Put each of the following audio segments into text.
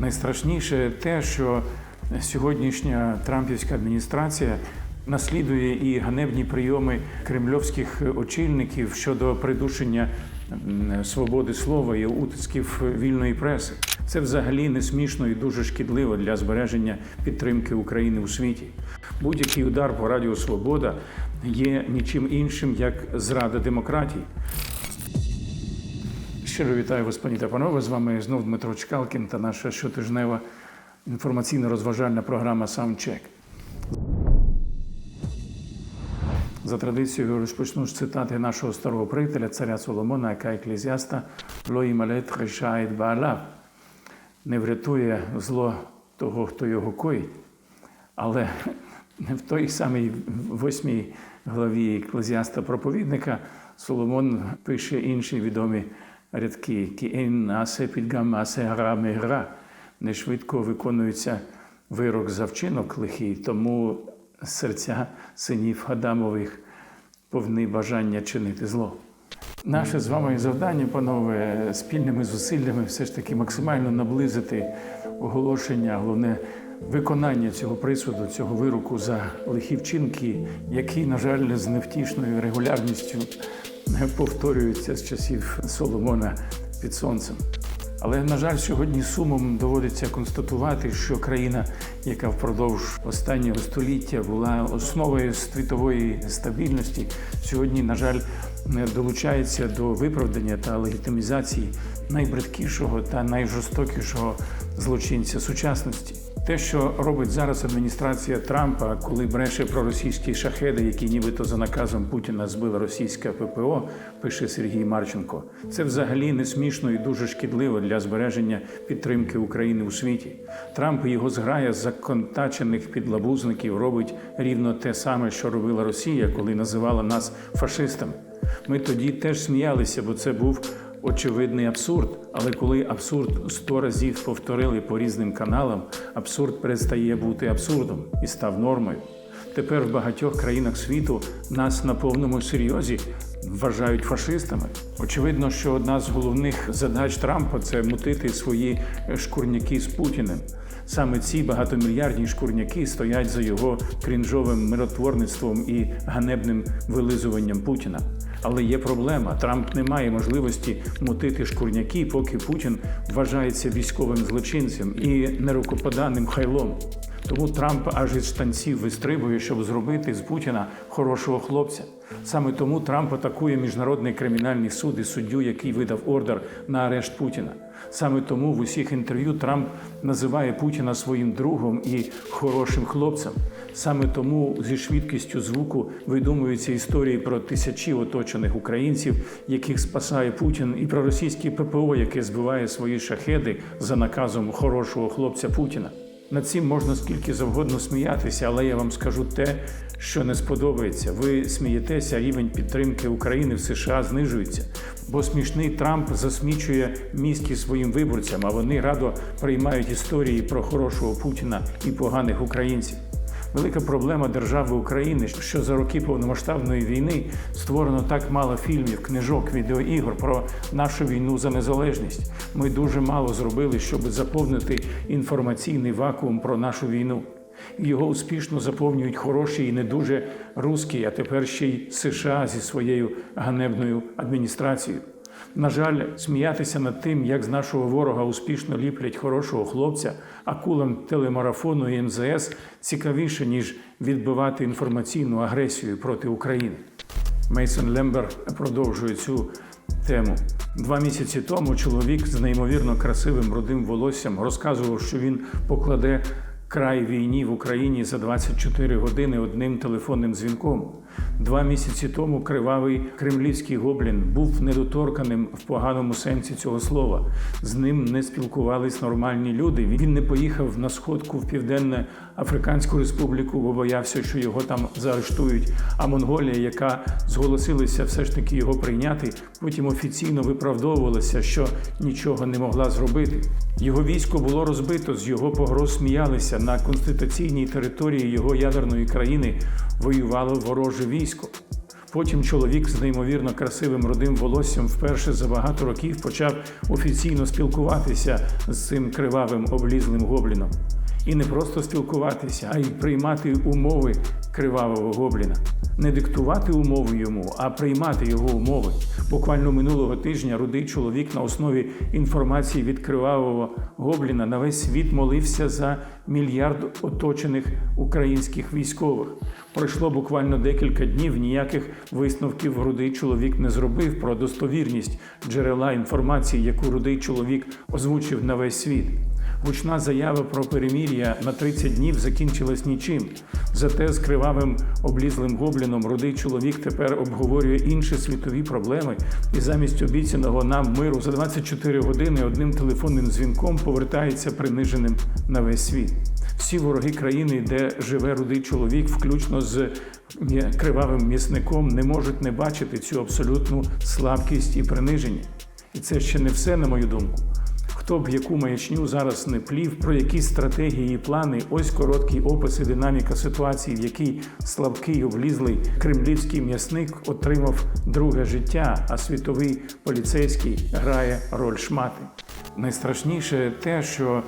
Найстрашніше те, що сьогоднішня трампівська адміністрація наслідує і ганебні прийоми кремльовських очільників щодо придушення свободи слова і утисків вільної преси. Це взагалі не смішно і дуже шкідливо для збереження підтримки України у світі. Будь-який удар по Радіо Свобода є нічим іншим як зрада демократії. Щиро вітаю пані та панове. З вами знов Дмитро Чкалкін та наша щотижнева інформаційно-розважальна програма Саундчек. За традицією розпочну з цитати нашого старого приятеля, царя Соломона, яка еклезіаста «Лої малет решаєт баалав» не врятує зло того, хто його коїть. Але в той самій восьмій главі еклезіаста проповідника Соломон пише інші відомі рядки «Кіен насе підгам асе гра мегра» не швидко виконується вирок за вчинок лихий, тому серця синів Адамових повні бажання чинити зло. Наше з вами завдання, панове, спільними зусиллями все ж таки максимально наблизити оголошення, головне виконання цього присуду, цього вироку за лихі вчинки, які, на жаль, з невтішною регулярністю повторюються з часів Соломона під сонцем. Але, на жаль, сьогодні сумом доводиться констатувати, що країна, яка впродовж останнього століття була основою світової стабільності, сьогодні, на жаль, не долучається до виправдання та легітимізації найбридкішого та найжорстокішого злочинця сучасності. Те, що робить зараз адміністрація Трампа, коли бреше про російські шахеди, які нібито за наказом Путіна збила російська ППО, пише Сергій Марченко, це взагалі не смішно і дуже шкідливо для збереження підтримки України у світі. Трамп його зграя законтачених підлабузників робить рівно те саме, що робила Росія, коли називала нас фашистами. Ми тоді теж сміялися, бо це був очевидний абсурд. Але коли абсурд сто разів повторили по різним каналам, абсурд перестає бути абсурдом і став нормою. Тепер в багатьох країнах світу нас на повному серйозі вважають фашистами. Очевидно, що одна з головних задач Трампа це мутити свої шкурняки з Путіним. Саме ці багатомільярдні шкурняки стоять за його крінжовим миротворництвом і ганебним вилизуванням Путіна. Але є проблема. Трамп не має можливості мутити шкурняки, поки Путін вважається військовим злочинцем і нерукоподаним хайлом. Тому Трамп аж із штанців вистрибує, щоб зробити з Путіна хорошого хлопця. Саме тому Трамп атакує міжнародний кримінальний суд і суддю, який видав ордер на арешт Путіна. Саме тому в усіх інтерв'ю Трамп називає Путіна своїм другом і хорошим хлопцем. Саме тому зі швидкістю звуку видумуються історії про тисячі оточених українців, яких спасає Путін, і про російське ППО, яке збиває свої шахеди за наказом хорошого хлопця Путіна. Над цим можна скільки завгодно сміятися, але я вам скажу те, що не сподобається. Ви смієтеся, рівень підтримки України в США знижується, бо смішний Трамп засмічує мізки своїм виборцям, а вони радо приймають історії про хорошого Путіна і поганих українців. Велика проблема держави України, що за роки повномасштабної війни створено так мало фільмів, книжок, відеоігор про нашу війну за незалежність. Ми дуже мало зробили, щоб заповнити інформаційний вакуум про нашу війну. Його успішно заповнюють хороші і не дуже русські, а тепер ще й США зі своєю ганебною адміністрацією. На жаль, сміятися над тим, як з нашого ворога успішно ліплять хорошого хлопця, акулам телемарафону і МЗС цікавіше, ніж відбивати інформаційну агресію проти України. Мейсон Лембер продовжує цю тему. Два місяці тому чоловік з неймовірно красивим рудим волоссям розказував, що він покладе край війні в Україні за 24 години одним телефонним дзвінком. Два місяці тому кривавий кремлівський гоблін був недоторканим в поганому сенсі цього слова. З ним не спілкувались нормальні люди. Він не поїхав на сходку в Південне Африканську Республіку, бо боявся, що його там заарештують. А Монголія, яка зголосилася все ж таки його прийняти, потім офіційно виправдовувалася, що нічого не могла зробити. Його військо було розбито, з його погроз сміялися на конституційній території його ядерної країни. Воювало вороже військо. Потім чоловік з неймовірно красивим рудим волоссям вперше за багато років почав офіційно спілкуватися з цим кривавим облізлим гобліном. І не просто спілкуватися, а й приймати умови кривавого гобліна. Не диктувати умови йому, а приймати його умови. Буквально минулого тижня рудий чоловік на основі інформації від кривавого гобліна на весь світ молився за мільярд оточених українських військових. Пройшло буквально декілька днів. Ніяких висновків рудий чоловік не зробив про достовірність джерела інформації, яку рудий чоловік озвучив на весь світ. Гучна заява про перемір'я на 30 днів закінчилась нічим. Зате з кривавим облізлим гобліном рудий чоловік тепер обговорює інші світові проблеми і замість обіцяного нам миру за 24 години одним телефонним дзвінком повертається приниженим на весь світ. Всі вороги країни, де живе рудий чоловік, включно з кривавим м'ясником, не можуть не бачити цю абсолютну слабкість і приниження. І це ще не все, на мою думку. Хто б яку маячню зараз не плів, про які стратегії і плани, ось короткий опис і динаміка ситуації, в якій слабкий облізлий кремлівський м'ясник отримав друге життя, а світовий поліцейський грає роль шмати. Найстрашніше те, що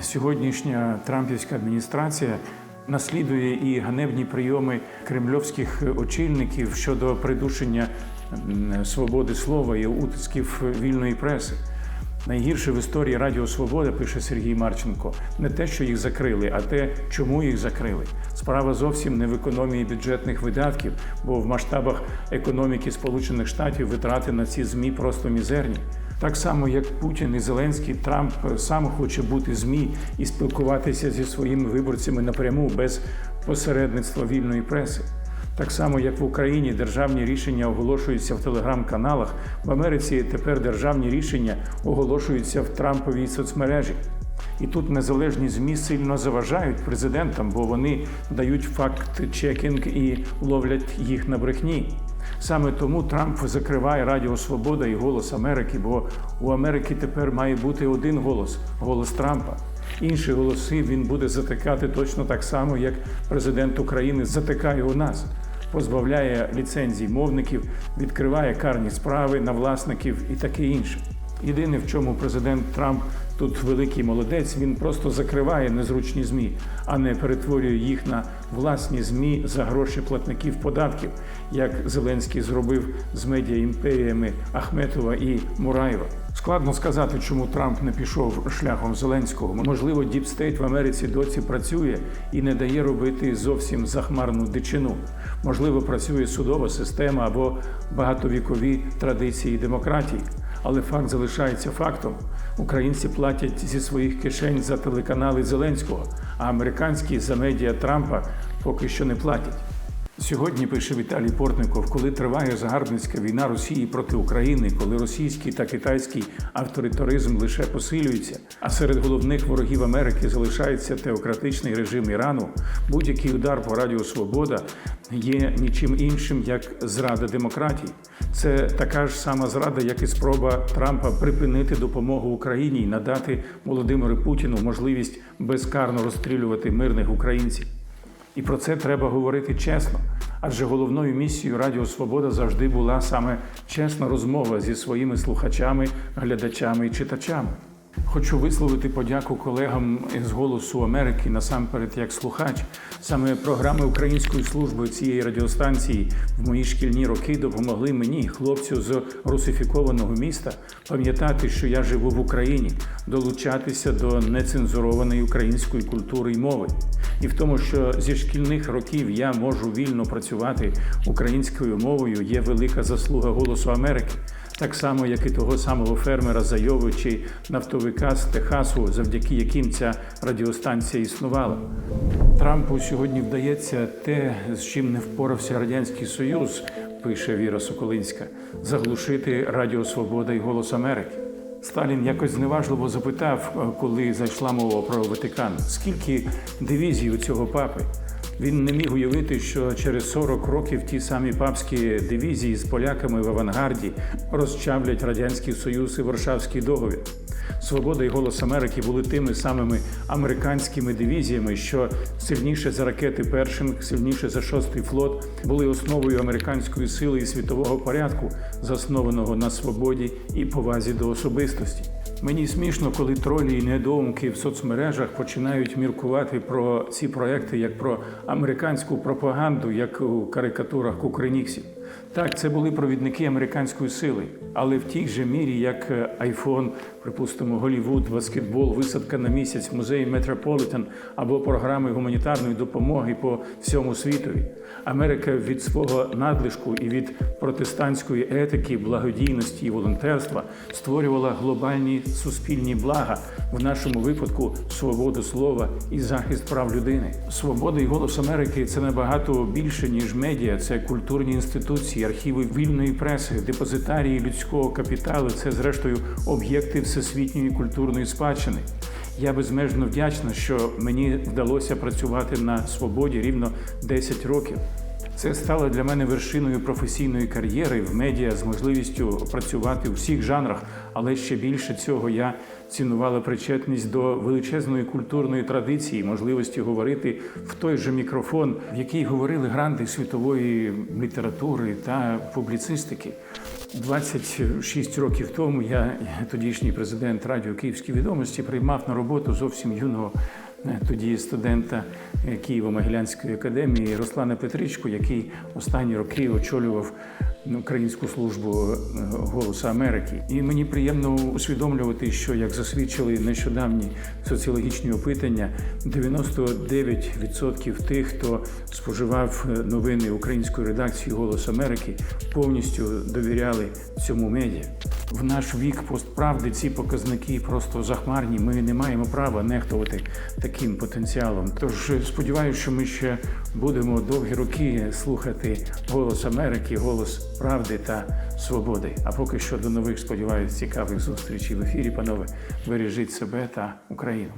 сьогоднішня трампівська адміністрація наслідує і ганебні прийоми кремльовських очільників щодо придушення свободи слова і утисків вільної преси. Найгірше в історії Радіо Свобода, пише Сергій Марченко, не те, що їх закрили, а те, чому їх закрили. Справа зовсім не в економії бюджетних видатків, бо в масштабах економіки Сполучених Штатів витрати на ці змі просто мізерні. Так само, як Путін і Зеленський, Трамп сам хоче бути змі і спілкуватися зі своїми виборцями напряму без посередництва вільної преси. Так само, як в Україні державні рішення оголошуються в телеграм-каналах, в Америці тепер державні рішення оголошуються в Трамповій соцмережі. І тут незалежні ЗМІ сильно заважають президентам, бо вони дають факт-чекінг і ловлять їх на брехні. Саме тому Трамп закриває Радіо Свобода і Голос Америки, бо у Америки тепер має бути один голос голос Трампа. Інші голоси він буде затикати точно так само, як президент України затикає у нас, позбавляє ліцензій мовників, відкриває карні справи на власників і таке інше. Єдине, в чому президент Трамп тут великий молодець, він просто закриває незручні змі, а не перетворює їх на власні змі за гроші платників податків, як Зеленський зробив з медіаімперіями Ахметова і Мураєва. Складно сказати, чому Трамп не пішов шляхом Зеленського. Можливо, діпстейт в Америці досі працює і не дає робити зовсім захмарну дичину. Можливо, працює судова система або багатовікові традиції демократії. Але факт залишається фактом. Українці платять зі своїх кишень за телеканали Зеленського, а американські за медіа Трампа поки що не платять. Сьогодні пише Віталій Портников, коли триває загарбницька війна Росії проти України, коли російський та китайський авторитаризм лише посилюються, а серед головних ворогів Америки залишається теократичний режим Ірану, будь-який удар по Радіо Свобода є нічим іншим як зрада демократії. Це така ж сама зрада, як і спроба Трампа припинити допомогу Україні і надати Володимиру Путіну можливість безкарно розстрілювати мирних українців. І про це треба говорити чесно. Адже головною місією Радіо Свобода завжди була саме чесна розмова зі своїми слухачами, глядачами і читачами. Хочу висловити подяку колегам з Голосу Америки насамперед як слухач. Саме програми Української служби цієї радіостанції в мої шкільні роки допомогли мені, хлопцю з русифікованого міста, пам'ятати, що я живу в Україні, долучатися до нецензурованої української культури і мови. І в тому, що зі шкільних років я можу вільно працювати українською мовою, є велика заслуга Голосу Америки. Так само, як і того самого фермера з Айови чи нафтовика з Техасу, завдяки яким ця радіостанція існувала. Трампу сьогодні вдається те, з чим не впорався Радянський Союз, пише Віра Соколинська, заглушити Радіо Свобода і Голос Америки. Сталін якось зневажливо запитав, коли зайшла мова про Ватикан, скільки дивізій у цього папи. Він не міг уявити, що через 40 років ті самі папські дивізії з поляками в авангарді розчавлять Радянський Союз і Варшавський договір. Свобода і голос Америки були тими самими американськими дивізіями, що сильніше за ракети Першинг, сильніше за шостий флот, були основою американської сили і світового порядку, заснованого на свободі і повазі до особистості. Мені смішно, коли тролі і недоумки в соцмережах починають міркувати про ці проекти як про американську пропаганду, як у карикатурах Кукриніксів. Так, це були провідники американської сили, але в тій же мірі, як е, айфон, припустимо, Голівуд, баскетбол, висадка на місяць, музей Метрополітен або програми гуманітарної допомоги по всьому світові. Америка від свого надлишку і від протестантської етики, благодійності і волонтерства створювала глобальні суспільні блага, в нашому випадку свободу слова і захист прав людини. Свобода і голос Америки це набагато більше ніж медіа, це культурні інституції, архіви вільної преси, депозитарії людського капіталу. Це зрештою об'єкти всесвітньої культурної спадщини. Я безмежно вдячна, що мені вдалося працювати на свободі рівно 10 років. Це стало для мене вершиною професійної кар'єри в медіа з можливістю працювати у всіх жанрах, але ще більше цього я цінувала причетність до величезної культурної традиції, можливості говорити в той же мікрофон, в який говорили гранди світової літератури та публіцистики. 26 років тому я, тодішній президент радіо Київські відомості, приймав на роботу зовсім юного тоді студента е, Києво-Могилянської академії Руслана Петричку, який останні роки очолював ну, українську службу е, Голосу Америки. І мені приємно усвідомлювати, що як засвідчили нещодавні соціологічні опитання, 99% тих, хто споживав е, новини української редакції Голос Америки, повністю довіряли цьому медіа. В наш вік постправди ці показники просто захмарні. Ми не маємо права нехтувати таким потенціалом. Тож е, сподіваюся, що ми ще будемо довгі роки слухати голос Америки, голос правди та свободи. А поки що до нових сподіваюся цікавих зустрічей в ефірі. Панове, бережіть себе та Україну.